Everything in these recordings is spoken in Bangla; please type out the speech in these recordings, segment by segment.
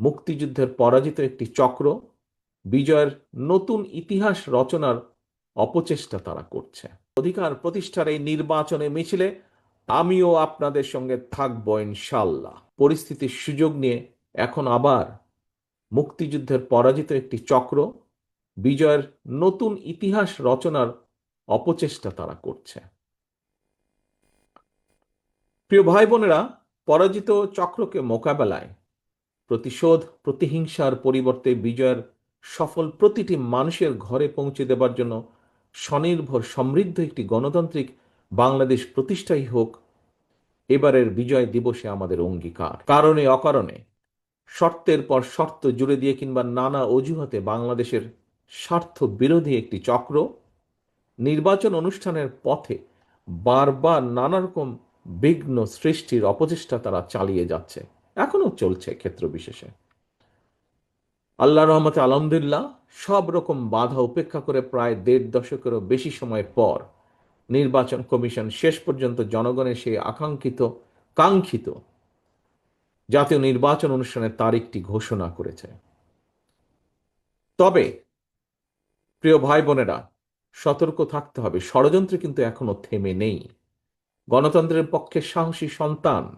মুক্তিযুদ্ধের পরাজিত একটি চক্র, বিজয়ের নতুন ইতিহাস রচনার অপচেষ্টা তারা করছে। অধিকার প্রতিষ্ঠার এই নির্বাচনে মিছিলে আমিও আপনাদের সঙ্গে থাকব ইনশাল্লাহ পরিস্থিতির সুযোগ নিয়ে এখন আবার মুক্তিযুদ্ধের পরাজিত একটি চক্র, বিজয়ের নতুন ইতিহাস রচনার অপচেষ্টা তারা করছে। প্রিয় ভাই বোনেরা, পরাজিত চক্রকে মোকাবেলায় প্রতিশোধ, প্রতিহিংসার পরিবর্তে বিজয়ের সফল প্রতিটি মানুষের ঘরে পৌঁছে দেবার জন্য স্বনির্ভর সমৃদ্ধ একটি গণতান্ত্রিক বাংলাদেশ প্রতিষ্ঠাই হোক, এবারের বিজয় দিবসে আমাদের অঙ্গীকার। কারণে অকারণে, শর্তের পর শর্ত জুড়ে দিয়ে কিংবা নানা অজুহাতে বাংলাদেশের স্বার্থ বিরোধী একটি চক্র নির্বাচন অনুষ্ঠানের পথে বারবার নানা রকম বিঘ্ন সৃষ্টির অপচেষ্টা তারা চালিয়ে যাচ্ছে। এখনও চলছে ক্ষেত্র বিশেষে। আল্লাহ রহমতে আলহামদুলিল্লাহ সব রকম বাধা উপেক্ষা করে প্রায় দেড় দশকেরও বেশি সময় পর নির্বাচন কমিশন শেষ পর্যন্ত জনগণের সেই আকাঙ্ক্ষিত, কাঙ্ক্ষিত জাতীয় নির্বাচন অনুষ্ঠানের তারিখটি ঘোষণা করেছে। তবে প্রিয় ভাই বোনেরা, সতর্ক থাকতে হবে। ষড়যন্ত্র কিন্তু এখনও থেমে নেই। গণতন্ত্রের পক্ষে সাহসী সন্তান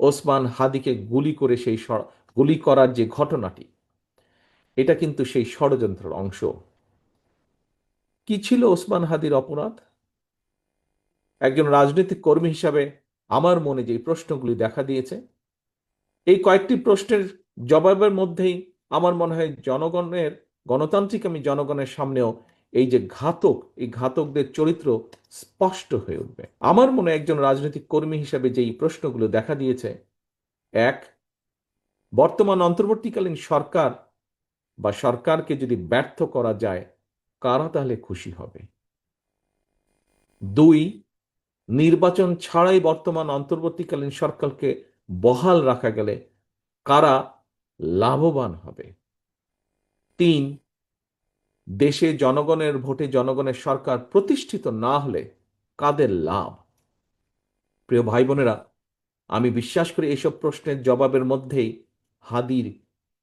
ওসমান হাদিকে গুলি করে সেই গুলি করার যে ঘটনাটি, এটা কিন্তু সেই ষড়যন্ত্রের অংশ। কি ছিল ওসমান হাদির অপরাধ? একজন রাজনৈতিক কর্মী হিসাবে আমার মনে যে প্রশ্নগুলি দেখা দিয়েছে, এই কয়েকটি প্রশ্নের জবাবের মধ্যেই আমার মনে হয় জনগণের, গণতান্ত্রিক আমি জনগণের সামনেও এই যে ঘাতক, এই ঘাতকদের চরিত্র স্পষ্ট হয়ে উঠবে। আমার মনে একজন রাজনৈতিক কর্মী হিসাবে যেই প্রশ্নগুলো দেখা দিয়েছে, এক, বর্তমান অন্তর্বর্তীকালীন সরকার বা সরকারকে যদি ব্যর্থ করা যায়, কারা তাহলে খুশি হবে? দুই, নির্বাচন ছাড়াই বর্তমান অন্তর্বর্তীকালীন সরকারকে বহাল রাখা গেলে কারা লাভবান হবে? তিন দেশে জনগণের ভোটে জনগণের সরকার প্রতিষ্ঠিত না হলে কাদের লাভ? প্রিয় ভাই বোনেরা আমি বিশ্বাস করি এইসব প্রশ্নের জবাবের মধ্যেই হাদির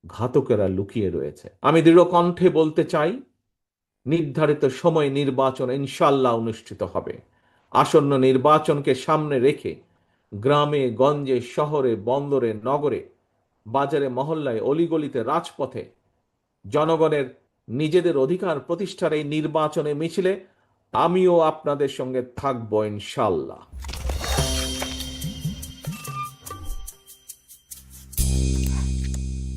ঘাতকেরা লুকিয়ে রয়েছে। আমি দৃঢ় কণ্ঠে বলতে চাই, নির্ধারিত সময় নির্বাচন ইনশাল্লাহ অনুষ্ঠিত হবে। আসন্ন নির্বাচনকে সামনে রেখে গ্রামে, গঞ্জে, শহরে, বন্দরে, নগরে, বাজারে, মহল্লায়, অলিগলিতে, রাজপথে জনগণের নিজেদের অধিকার প্রতিষ্ঠার এই নির্বাচনে মিছিলে আমিও আপনাদের সঙ্গে থাকব ইনশাল্লাহ